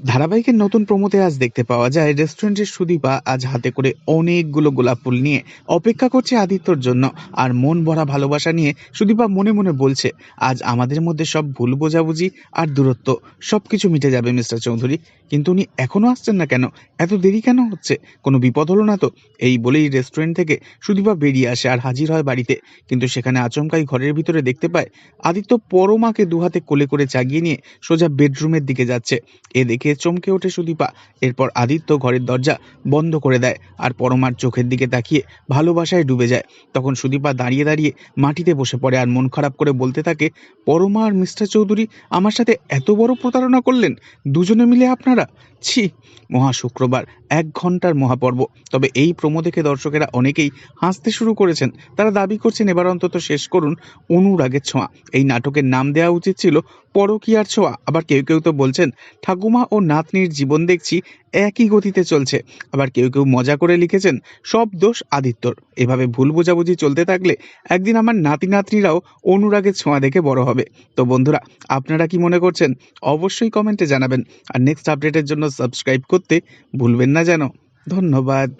ধারাবাহিকের নতুন প্রমোতে আজ দেখতে পাওয়া যায় রেস্টুরেন্টের সুদীপা আজ হাতে করে অনেকগুলো গোলাপ ফুল নিয়ে অপেক্ষা করছে আদিত্যর জন্য আর মন ভরা ভালোবাসা নিয়ে সুদীপা মনে মনে বলছে, আজ আমাদের মধ্যে সব ভুল বোঝাবুঝি আর দূরত্ব সব কিছু মিটে যাবে মিস্টার চৌধুরী। কিন্তু উনি এখনও আসছেন না কেন? এত দেরি কেন হচ্ছে? কোনো বিপদ হলো না তো? এই বলেই রেস্টুরেন্ট থেকে সুদীপা বেরিয়ে আসে আর হাজির হয় বাড়িতে। কিন্তু সেখানে আচমকাই ঘরের ভিতরে দেখতে পায়, আদিত্য পরমাকে দুহাতে কোলে করে চাগিয়ে নিয়ে সোজা বেডরুমের দিকে যাচ্ছে। এ দেখে চমকে ওঠে সুদীপা। এরপর আদিত্য ঘরের দরজা বন্ধ করে দেয় আর পরমার চোখের দিকে তাকিয়ে ভালোবাসায় ডুবে যায়। তখন সুদীপা দাঁড়িয়ে দাঁড়িয়ে মাটিতে বসে পড়ে আর মন খারাপ করে বলতে থাকে, পরমা আর মিস্টার চৌধুরী আমার সাথে এত বড় প্রতারণা করলেন, দুজনে মিলে আপনারা? ছি, মহা শুক্রবার, এক ঘণ্টার মহাপর্ব। তবে এই প্রমো দেখে দর্শকেরা অনেকেই হাসতে শুরু করেছেন। তারা দাবি করছেন, এবার অন্তত শেষ করুন অনুরাগের ছোঁয়া। এই নাটকের নাম দেওয়া উচিত ছিল পরকীয়ার ছোঁয়া। আবার কেউ কেউ তো বলছেন, ঠাকুমা ও নাতনির জীবন দেখছি একই গতিতে চলছে। আবার কেউ কেউ মজা করে লিখেছেন, সব দোষ আদিত্যর। এভাবে ভুল বোঝাবুঝি চলতে থাকলে একদিন আমার নাতি নাতনিরাও অনুরাগের ছোঁয়া দেখে বড় হবে। তো বন্ধুরা, আপনারা কি মনে করছেন? অবশ্যই কমেন্টে জানাবেন। আর নেক্সট আপডেটের জন্য সাবস্ক্রাইব করতে ভুলবেন না যেন। ধন্যবাদ।